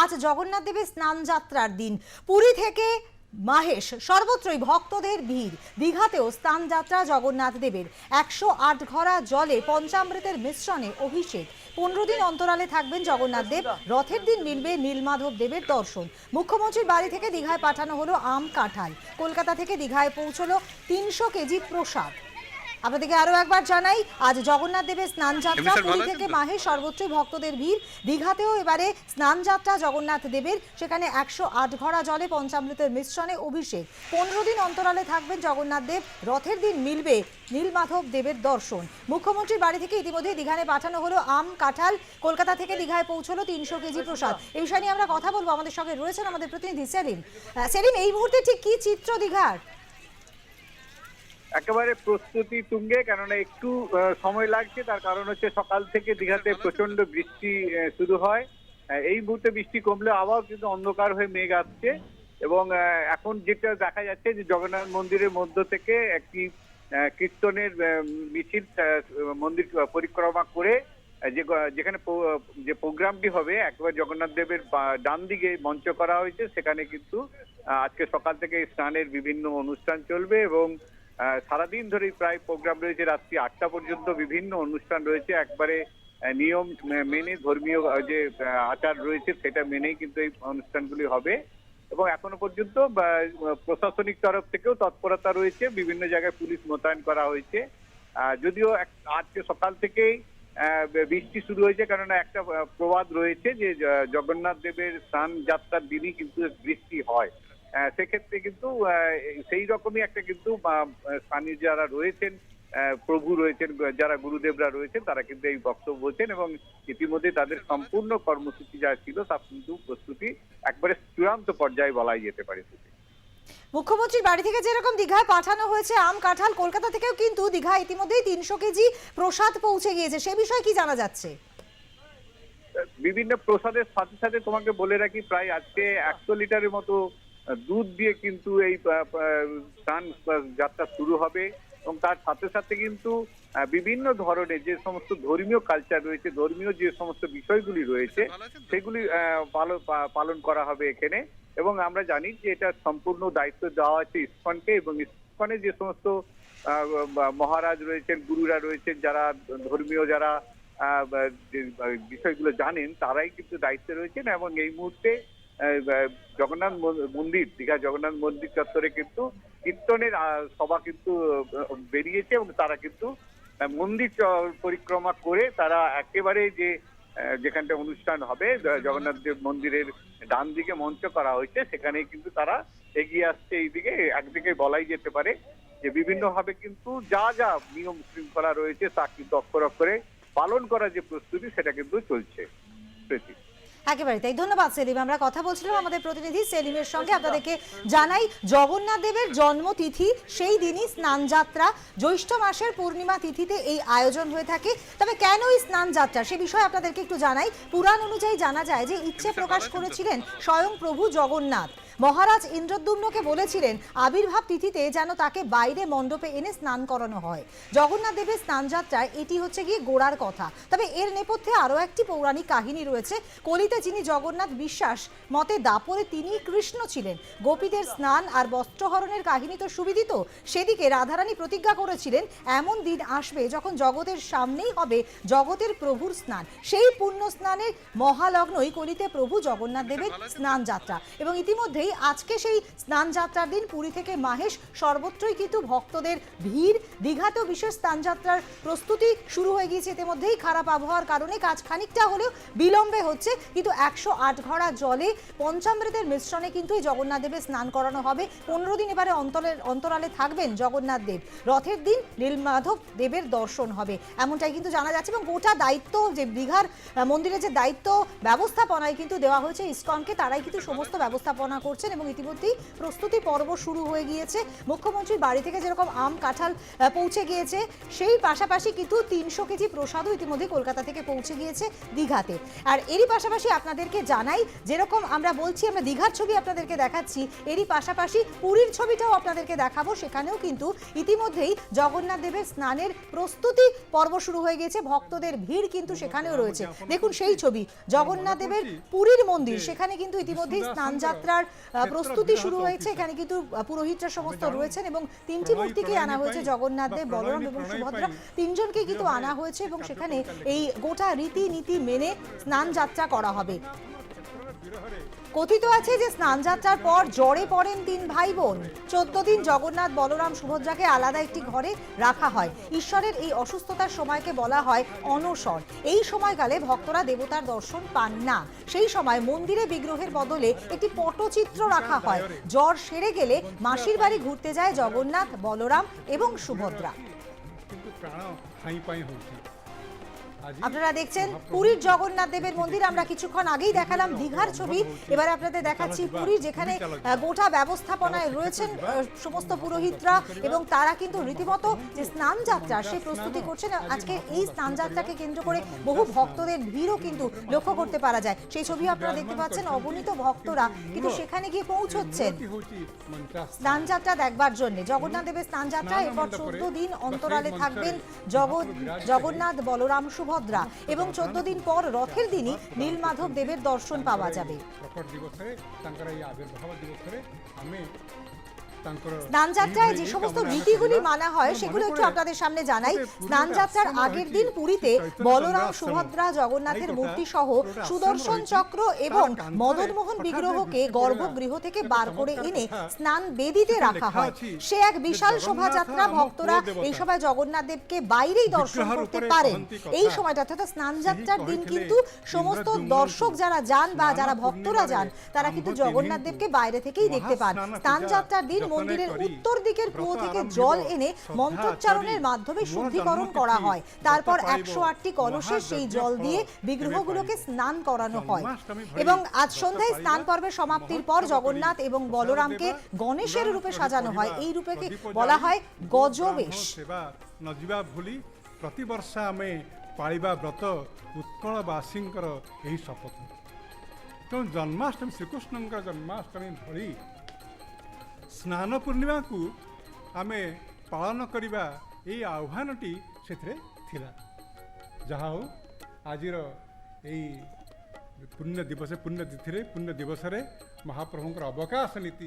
আজ জগন্নাথ দেবের স্নান যাত্রার দিন। পুরী থেকে মাহেশ, সর্বত্রই ভক্তদের ভিড়। দীঘাতেও স্নান যাত্রা জগন্নাথ দেবের। একশো আট ঘরা জলে পঞ্চামৃতের মিশ্রণে অভিষেক। পনেরো দিন অন্তরালে থাকবেন জগন্নাথ দেব। রথের দিন মিলবে নীলমাধব দেবের দর্শন। মুখ্যমন্ত্রীর বাড়ি থেকে দীঘায় পাঠানো হলো আম কাঁঠাল। কলকাতা থেকে দীঘায় পৌঁছলো তিনশো কেজি প্রসাদ। আপনাদেরকে আরও একবার জানাই আজ জগন্নাথ দেবের স্নান যাত্রা এমনি স্যার ভালো পুরী থেকে মাহে সর্বোচ্চই ভক্তদের ভিড়। দীঘাতেও এবারে স্নান যাত্রা জগন্নাথ দেবের সেখানে একশো আট ঘড়া জলে পঞ্চামৃতের মিশ্রণে অভিষেক। পনেরো দিন অন্তরালে থাকবেন জগন্নাথ দেব রথের দিন মিলবে নীলমাধব দেবের দর্শন। মুখ্যমন্ত্রীর বাড়ি থেকে ইতিমধ্যে দীঘানে পাঠানো হলো আম কাঁঠাল কলকাতা থেকে দীঘায় পৌঁছলো তিনশো কেজি প্রসাদ। এই বিষয় নিয়ে আমরা কথা বলব। আমাদের সঙ্গে রয়েছেন আমাদের প্রতিনিধি সেলিম। সেলিম এই মুহূর্তে ঠিক কি চিত্র দীঘার? একেবারে প্রস্তুতি তুঙ্গে, কেননা একটু সময় লাগছে। তার কারণ হচ্ছে সকাল থেকে দীঘাতে প্রচণ্ড বৃষ্টি শুরু হয়। এই মুহূর্তে বৃষ্টি কমলে আবার কিন্তু অন্ধকার হয়ে মেঘ আসছে। এবং এখন যেটা দেখা যাচ্ছে যে জগন্নাথ মন্দিরের মধ্য থেকে একটি কীর্তনের মিছিল মন্দির পরিক্রমা করে যে, যেখানে যে প্রোগ্রামটি হবে, একবার জগন্নাথ দেবের ডান দিকে মঞ্চ করা হয়েছে। সেখানে কিন্তু আজকে সকাল থেকে স্নানের বিভিন্ন অনুষ্ঠান চলবে এবং সারাদিন ধরেই প্রায় প্রোগ্রাম রয়েছে। রাত্রি আটটা পর্যন্ত বিভিন্ন অনুষ্ঠান রয়েছে। একবারে নিয়ম মেনে ধর্মীয় যে আচার রয়েছে সেটা মেনেই কিন্তু এই অনুষ্ঠানগুলি হবে। এবং এখনও পর্যন্ত প্রশাসনিক তরফ থেকেও তৎপরতা রয়েছে। বিভিন্ন জায়গায় পুলিশ মোতায়েন করা হয়েছে। যদিও আজকে সকাল থেকেই বৃষ্টি শুরু হয়েছে। কেননা একটা প্রবাদ রয়েছে যে জগন্নাথ দেবের স্নান যাত্রার দিনই কিন্তু বৃষ্টি হয়। সেক্ষেত্রে কিন্তু সেই রকমই একটা কিন্তু স্থানীয় যারা রয়েছেন প্রভু রয়েছেন যারা গুরুদেবরা রয়েছেন তারা কিন্তু এই বক্তব্য বলছেন এবং ইতিমধ্যে তাদের সম্পূর্ণ কর্মসূচি যা ছিল তা কিন্তু প্রস্তুতি একবারে চূড়ান্ত পর্যায়ে বলাই যেতে পারে মুখ্যমন্ত্রীর বাড়ি থেকে যেরকম দীঘায় পাঠানো হয়েছে আম কাঁঠাল কলকাতা থেকেও কিন্তু দীঘা ইতিমধ্যেই তিনশো কেজি প্রসাদ পৌঁছে গিয়েছে। সে বিষয়ে কি জানা যাচ্ছে? বিভিন্ন প্রসাদের সাথে সাথে তোমাকে বলে রাখি প্রায় আজকে একশো লিটারের মতো দুধ দিয়ে কিন্তু এই স্নান যাত্রা শুরু হবে এবং তার সাথে সাথে কিন্তু বিভিন্ন ধরনের যে সমস্ত ধর্মীয় কালচার রয়েছে ধর্মীয় যে সমস্ত বিষয়গুলি রয়েছে? সেগুলি পালন করা হবে এখানে এবং আমরা জানি যে এটা সম্পূর্ণ দায়িত্ব দেওয়া আছে ইস্কনকে এবং ইস্কনে যে সমস্ত মহারাজ রয়েছেন গুরুরা রয়েছেন যারা ধর্মীয় যারা বিষয়গুলো জানেন তারাই কিন্তু দায়িত্বে রয়েছেন এবং এই মুহূর্তে জগন্নাথ মন্দির দীঘা জগন্নাথ মন্দির চত্বরে কিন্তু কীর্তনের সভা কিন্তু বেরিয়েছে এবং তারা কিন্তু মন্দির পরিক্রমা করে তারা একেবারে যে যেখানটা অনুষ্ঠান হবে জগন্নাথ দেব মন্দিরের ডান দিকে মঞ্চ করা হয়েছে সেখানে কিন্তু তারা এগিয়ে আসছে এইদিকে। একদিকে বলাই যেতে পারে যে বিভিন্নভাবে কিন্তু যা যা নিয়ম শৃঙ্খলা রয়েছে তা কিন্তু অক্ষর অক্ষরে পালন করার যে প্রস্তুতি সেটা কিন্তু চলছে। একেবারে তাই। ধন্যবাদ সেলিম। আমরা কথা বলছিলাম আমাদের প্রতিনিধি সেলিমের সঙ্গে। আপনাদেরকে জানাই জগন্নাথ দেবের জন্মতিথি সেই দিনই স্নান যাত্রা জ্যৈষ্ঠ মাসের পূর্ণিমা তিথিতে এই আয়োজন হয়ে থাকে। তবে কেন এই স্নান যাত্রা সে বিষয়ে আপনাদেরকে একটু জানাই। পুরাণ অনুযায়ী জানা যায় যে ইচ্ছে প্রকাশ করেছিলেন স্বয়ং প্রভু জগন্নাথ। মহারাজ ইন্দ্রদ্যুম্নকে বলেছিলেন, আবির্ভাব তিথিতে যেন তাকে বাইরে মণ্ডপে এনে স্নান করানো হয়। জগন্নাথ দেবের স্নান যাত্রায় এটি হচ্ছে গিয়ে গোড়ার কথা। তবে এর নেপথ্যে আরও একটি পৌরাণিক কাহিনী রয়েছে। কলিতে যিনি জগন্নাথ বিশ্বাস, মতে দাপরে তিনি কৃষ্ণ ছিলেন। গোপীদের স্নান আর বস্ত্রহরণের কাহিনী তো সুবিদিত। সেদিকে রাধারানী প্রতিজ্ঞা করেছিলেন, এমন দিন আসবে যখন জগতের সামনেই হবে জগতের প্রভুর স্নান। সেই পুণ্য স্নানের মহালগ্নই কলিতে প্রভু জগন্নাথ দেবের স্নান যাত্রা এবং ইতিমধ্যেই আজকে সেই স্নান যাত্রার দিন, পুরী থেকে মাহেশ, সর্বত্রই কিন্তু ভক্তদের ভিড়। দীঘাতেও বিশেষ স্নান যাত্রার প্রস্তুতি শুরু হয়ে গিয়েছে ইতিমধ্যেই। খারাপ আবহাওয়ার কারণে কাজ খানিকটা হলেও বিলম্বে হচ্ছে, কিন্তু একশো আট ঘড়া জলে পঞ্চামৃতের মিশ্রণে কিন্তু এই জগন্নাথ দেবের স্নান করানো হবে। পনেরো দিন এবারে অন্তরের অন্তরালে থাকবেন জগন্নাথ দেব। রথের দিন নীলমাধব দেবের দর্শন হবে। এমনটাই কিন্তু জানা যাচ্ছে এবং গোটা দায়িত্ব যে দীঘার মন্দিরের যে দায়িত্ব, ব্যবস্থাপনায় কিন্তু দেওয়া হয়েছে ইসকনকে। তারাই কিন্তু সমস্ত ব্যবস্থাপনা করছে করছেন এবং ইতিমধ্যেই প্রস্তুতি পর্ব শুরু হয়ে গিয়েছে। মুখ্যমন্ত্রীর বাড়ি থেকে যেরকম আম কাঁঠাল পৌঁছে গিয়েছে সেই পাশাপাশি কিন্তু তিনশো কেজি প্রসাদও ইতিমধ্যে কলকাতা থেকে পৌঁছে গিয়েছে দীঘাতে। আর এরই পাশাপাশি আপনাদেরকে জানাই যেরকম আমরা বলছি আমরা দীঘার ছবি আপনাদেরকে দেখাচ্ছি এরই পাশাপাশি পুরীর ছবিটাও আপনাদেরকে দেখাবো। সেখানেও কিন্তু ইতিমধ্যেই জগন্নাথ দেবের স্নানের প্রস্তুতি পর্ব শুরু হয়ে গেছে ভক্তদের ভিড় কিন্তু সেখানেও রয়েছে। দেখুন সেই ছবি জগন্নাথ দেবের পুরীর মন্দির। সেখানে কিন্তু ইতিমধ্যেই স্নান যাত্রার প্রস্তুতি শুরু হয়েছে এখানে কিন্তু পুরোহিতরা সমস্ত রয়েছেন এবং তিনটি মূর্তিকে আনা হয়েছে জগন্নাথ দেব বলরাম এবং সুভদ্রা। তিনজনকে কিন্তু আনা হয়েছে এবং সেখানে এই গোটা রীতি নীতি মেনে স্নান যাত্রা করা হবে। কথিত আছে যে স্নানযাত্রার পর জ্বরে পড়েন তিন ভাই বোন চোদ্দ দিন জগন্নাথ বলরাম সুভদ্রাকে আলাদা একটি ঘরে রাখা হয়। ঈশ্বরের এই অসুস্থতার সময়কে বলা হয় অনসর এই সময়কালে ভক্তরা দেবতার দর্শন পান না। সেই সময় মন্দিরে বিগ্রহের বদলে একটি পটচিত্র রাখা হয়। জ্বর সেরে গেলে মাসির বাড়ি ঘুরতে যায় জগন্নাথ, বলরাম এবং সুভদ্রা। কিন্তু প্রাণ পাই হচ্ছে। আপনারা দেখছেন পুরীর জগন্নাথ দেবের মন্দির আমরা কিছুক্ষণ আগেই দেখালাম দীঘার ছবি। এবার আপনাদের দেখাচ্ছি পুরীর যেখানে গোটা ব্যবস্থাপনায় রয়েছেন সমস্ত পুরোহিতরা এবং তারা কিন্তু রীতিমতো যে স্নান যাত্রা সেই প্রস্তুতি করছেন। আজকে এই স্নান যাত্রাকে কেন্দ্র করে বহু ভক্তদের ভিড়ও কিন্তু লক্ষ্য করতে পারা যায়। সেই ছবি আপনারা দেখতে পাচ্ছেন অগণিত ভক্তরা কিন্তু সেখানে গিয়ে পৌঁছচ্ছেন স্নান যাত্রা দেখবার জন্য। জগন্নাথ দেবের স্নান যাত্রা এরপর চোদ্দ দিন অন্তরালে থাকবেন জগৎ জগন্নাথ বলরাম সুভদ্রা। সুভদ্রা এবং চোদ্দ দিন পর রথের দিনই নীলমাধব দেবের দর্শন পাওয়া যাবে। স্নান যাত্রায় যে সমস্ত রীতিগুলি মানা হয় সেগুলো একটু আপনাদের সামনে জানাই। স্নান যাত্রার আগের দিন পুরীতে বলরাম সুভদ্রা জগন্নাথের মূর্তি সহ সুদর্শন চক্র এবং মদনমোহন বিগ্রহকে গর্ভগৃহ থেকে বার করে এনে স্নান বেদিতে রাখা হয়। সে এক বিশাল শোভাযাত্রা ভক্তরা এই সময় জগন্নাথ দেবকে বাইরেই দর্শন করতে পারেন। এই সময়টা অর্থাৎ স্নান যাত্রার দিন কিন্তু সমস্ত দর্শক যারা যান বা যারা ভক্তরা যান তারা কিন্তু জগন্নাথ দেবকে বাইরে থেকেই দেখতে পান। স্নান যাত্রার দিন মন্দিরের উত্তর দিকের কুয়ো থেকে জল এনে মন্ত্রোচ্চারণের মাধ্যমে শুদ্ধিকরণ করা হয়। তারপর একশো আটটি কলসে সেই জল দিয়ে বিগ্রহগুলোকে স্নান করানো হয়। এবং আজ সন্ধ্যায় স্নান পর্বের সমাপ্তির পর জগন্নাথ এবং বলরামকে গণেশের রূপে সাজানো হয়। এই রূপেকে বলা হয় গজবেশ। নজিবা ভুলি। প্রতবর্ষ আমি পাড়া ব্রত উৎকলবাসীঙ্কর এই শপথ তেমন জন্মাষ্টমী শ্রীকৃষ্ণ জন্মাষ্টমী ভরি ସ୍ନାନ ପୂର୍ଣ୍ଣିମାକୁ ଆମେ ପାଳନ କରିବା ଏହି ଆହ୍ୱାନଟି ସେଥିରେ ଥିଲା। ଯାହା ହଉ ଆଜିର ଏଇ ପୁଣ୍ୟ ଦିବସ ପୁଣ୍ୟ ତିଥିରେ ପୁଣ୍ୟ ଦିବସରେ ମହାପ୍ରଭୁଙ୍କର ଅବକାଶ ନୀତି